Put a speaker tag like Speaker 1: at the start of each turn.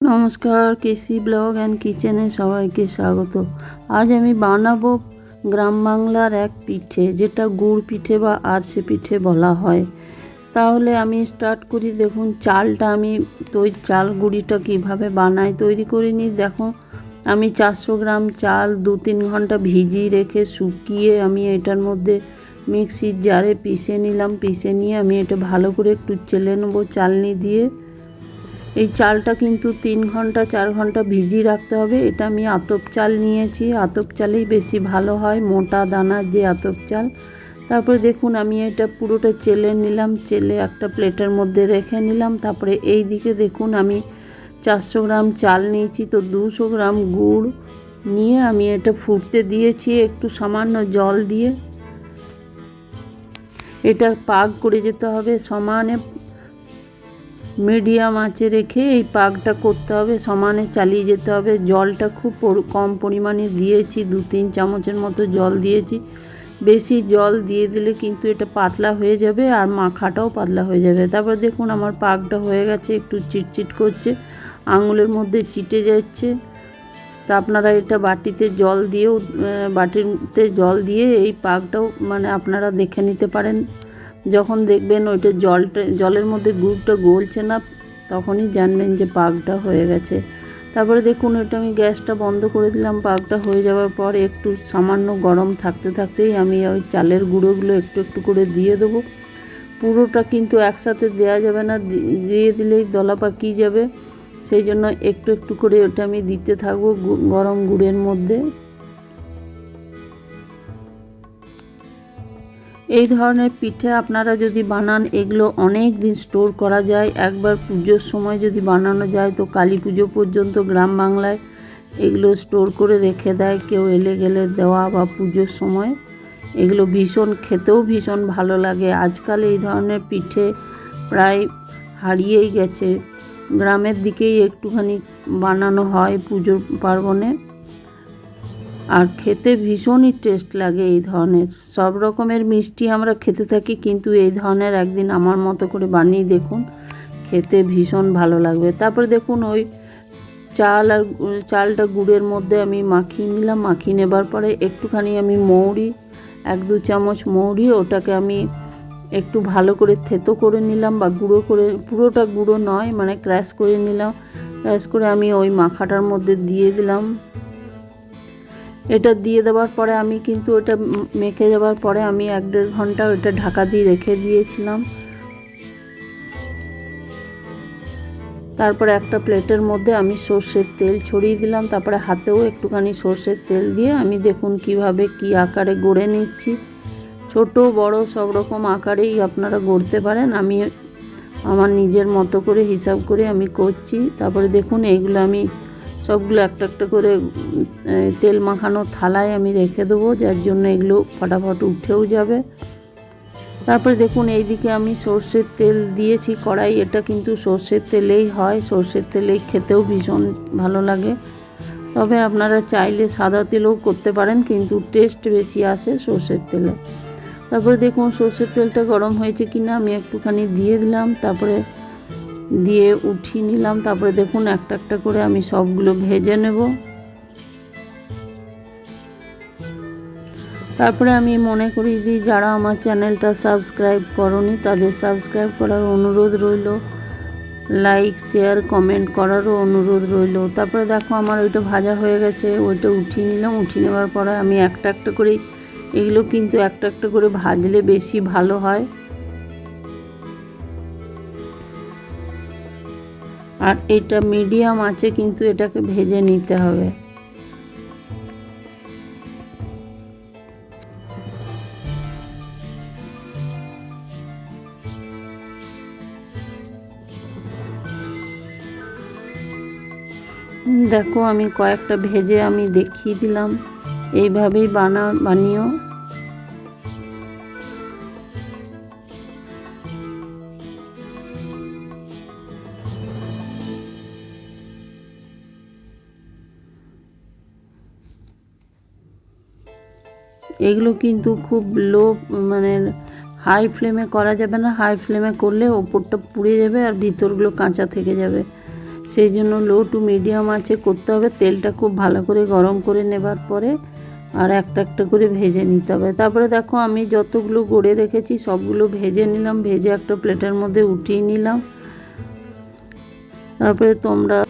Speaker 1: নমস্কার, কেসি blog and কিচেনে সবাইকে স্বাগত। আজ আমি বানাবো গ্রাম বাংলার এক পিঠে, যেটা গুড় পিঠে বা আরসে পিঠে বলা হয়। তাহলে আমি স্টার্ট করি। দেখুন, চালটা আমি তৈরি চাল গুঁড়িটা কীভাবে বানাই তৈরি করে নিই। দেখো আমি চারশো গ্রাম চাল দু তিন ঘণ্টা ভিজিয়ে রেখে শুকিয়ে আমি এটার মধ্যে মিক্সির জারে পিষে নিলাম। পিষে নিয়ে আমি এটা ভালো করে একটু চেলে নেব চালনি দিয়ে। এই চালটা কিন্তু তিন ঘণ্টা, চার ঘণ্টা ভিজিয়ে রাখতে হবে। এটা আমি আতপ চাল নিয়েছি। আতপ চালেই বেশি ভালো হয়, মোটা দানার যে আতপ চাল। তারপরে দেখুন, আমি এটা পুরোটা চেলে নিলাম। চেলে একটা প্লেটের মধ্যে রেখে নিলাম। তারপরে এই দিকে দেখুন, আমি চারশো গ্রাম চাল নিয়েছি। তো দুশো গ্রাম গুড় নিয়ে আমি এটা ফুটতে দিয়েছি একটু সামান্য জল দিয়ে। এটা পাক করে যেতে হবে। সমানে মিডিয়াম আঁচে রেখে এই পাকটা করতে হবে। সমানে চালিয়ে যেতে হবে। জলটা খুব কম পরিমাণে দিয়েছি, দু তিন চামচের মতো জল দিয়েছি। বেশি জল দিয়ে দিলে কিন্তু এটা পাতলা হয়ে যাবে আর মাখাটাও পাতলা হয়ে যাবে। তারপর দেখুন আমার পাকটা হয়ে গেছে, একটু চিটচিট করছে, আঙুলের মধ্যে চিটে যাচ্ছে। তা আপনারা এটা বাটিতে জল দিয়েও বাটিতে জল দিয়ে এই পাকটাও মানে আপনারা দেখে নিতে পারেন। যখন দেখবেন ওইটা জলটা, জলের মধ্যে গুড়টা গলছে না, তখনই জানবেন যে পাকটা হয়ে গেছে। তারপরে দেখুন এটা আমি গ্যাসটা বন্ধ করে দিলাম, পাকটা হয়ে যাওয়ার পর একটু সামান্য গরম থাকতে থাকতেই আমি ওই চালের গুঁড়োগুলো একটু একটু করে দিয়ে দেবো। পুরোটা কিন্তু একসাথে দেওয়া যাবে না দিয়ে দিলেই দলা পাকিয়ে যাবে। সেই জন্য একটু একটু করে ওটা আমি দিতে থাকব গরম গুড়ের মধ্যে। এই ধরনের পিঠে আপনারা যদি বানান, এগুলো অনেক দিন স্টোর করা যায়। একবার পুজোর সময় যদি বানানো যায়, তো কালী পুজো পর্যন্ত গ্রাম বাংলায় এগুলো স্টোর করে রেখে দেয়। কেউ এলে গেলে দেওয়া বা পুজোর সময় এগুলো ভীষণ, খেতেও ভীষণ ভালো লাগে। আজকাল এই ধরনের পিঠে প্রায় হারিয়েই গেছে। গ্রামের দিকেই একটুখানি বানানো হয় পুজোর পার্বণে। আর খেতে ভীষণই টেস্ট লাগে এই ধরনের। সব রকমের মিষ্টি আমরা খেতে থাকি, কিন্তু এই ধরনের একদিন আমার মতো করে বানিয়ে দেখুন, খেতে ভীষণ ভালো লাগবে। তারপরে দেখুন ওই চাল আর চালটা গুড়ের মধ্যে আমি মাখিয়ে নিলাম, মাখিয়ে নেবার পরে একটুখানি আমি মৌরি, এক দু চামচ মৌরি, ওটাকে আমি একটু ভালো করে থেতো করে নিলাম বা গুঁড়ো করে, পুরোটা গুঁড়ো নয় মানে ক্র্যাশ করে নিলাম। ক্র্যাশ করে আমি ওই মাখাটার মধ্যে দিয়ে দিলাম। এটা দিয়ে দেওয়ার পরে আমি কিন্তু ওটা মেখে যাওয়ার পরে আমি এক দেড় ঘণ্টা ওটা ঢাকা দিয়ে রেখে দিয়েছিলাম। তারপরে একটা প্লেটের মধ্যে আমি সর্ষের তেল ছড়িয়ে দিলাম, তারপরে হাতেও একটুখানি সর্ষের তেল দিয়ে আমি দেখুন কীভাবে কি আকারে গড়ে নিচ্ছি। ছোট, বড়, সব রকম আকারেই আপনারা গড়তে পারেন। আমি আমার নিজের মতো করে হিসাব করে আমি করছি। তারপরে দেখুন এইগুলো আমি সবগুলো একটা একটা করে তেল মাখানো থালায় আমি রেখে দেবো, যার জন্য এগুলো ফটাফট উঠেও যাবে। তারপরে দেখুন, এইদিকে আমি সর্ষের তেল দিয়েছি কড়াই, এটা কিন্তু সর্ষের তেলেই হয়, সর্ষের তেলেই খেতেও ভীষণ ভালো লাগে। তবে আপনারা চাইলে সাদা তেলও করতে পারেন, কিন্তু টেস্ট বেশি আসে সর্ষের তেলে। তারপরে দেখুন, সর্ষের তেলটা গরম হয়েছে কিনা, আমি একটুখানি দিয়ে দিলাম, তারপরে দিয়ে উঠিয়ে নিলাম, তারপরে দেখুন একটা একটা করে আমি সবগুলো ভেজে নেব। তারপরে আমি মনে করি দিই যারা আমার চ্যানেলটা সাবস্ক্রাইব করনি, তাদের সাবস্ক্রাইব করার অনুরোধ রইল। লাইক, শেয়ার, কমেন্ট করারও অনুরোধ রইল। তারপরে দেখো আমার ওইটা ভাজা হয়ে গেছে, ওইটা উঠিয়ে নিলাম। উঠিয়ে নেওয়ার পরে আমি একটা একটা করে এগুলো কিন্তু একটা একটা করে ভাজলে বেশি ভালো হয়। আর এটা মিডিয়াম আছে, কিন্তু এটাকে ভেজে নিতে হবে। দেখো আমি কয়েকটা ভেজে আমি দেখিয়ে দিলাম। এইভাবেই বানা, বানিও। এগুলো কিন্তু খুব লো মানে হাই ফ্লেমে করা যাবে না। হাই ফ্লেমে করলে ওপরটা পুড়ে যাবে আর ভিতরগুলো কাঁচা থেকে যাবে। সেই জন্য লো টু মিডিয়াম আছে, করতে হবে। তেলটা খুব ভালো করে গরম করে নেবার পরে আর একটা একটা করে ভেজে নিতে হবে। তারপরে দেখো, আমি যতগুলো গড়ে রেখেছি সবগুলো ভেজে নিলাম। ভেজে একটা প্লেটের মধ্যে উঠিয়ে নিলাম। তারপরে তোমরা